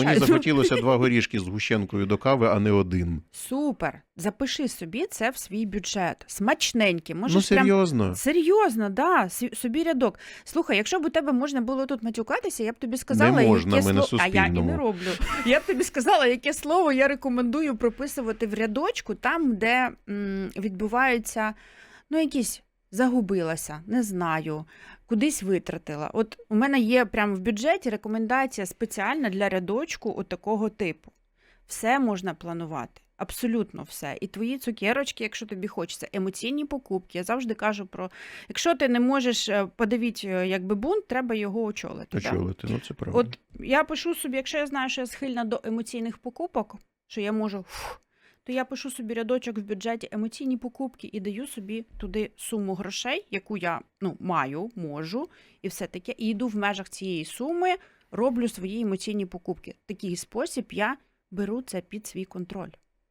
звичайно. захотілося два горішки з гущенкою до кави, а не один. Супер. Запиши собі це в свій бюджет. Смачненькі. Можеш ну прям серйозно. Серйозно, да, собі рядок. Слухай, якщо б у тебе можна було тут матюкатися, я б тобі сказала, Не можна, яке ми на слово. А я і не роблю. Я б тобі сказала, яке слово я рекомендую прописувати в рядочку, там, де м, відбуваються ну, якісь загубилася, не знаю, кудись витратила. От у мене є прямо в бюджеті рекомендація спеціальна для рядочку от такого типу. Все можна планувати. Абсолютно все. І твої цукерочки, якщо тобі хочеться, емоційні покупки. Я завжди кажу про якщо ти не можеш е, подавити е, якби бунт, треба його очолити. да. Очолити, ну це правда. От я пишу собі, якщо я знаю, що я схильна до емоційних покупок, що я можу, фух, то я пишу собі рядочок в бюджеті емоційні покупки і даю собі туди суму грошей, яку я ну, маю, можу, і все таке. І йду в межах цієї суми, роблю свої емоційні покупки. Такий спосіб я беру це під свій контроль.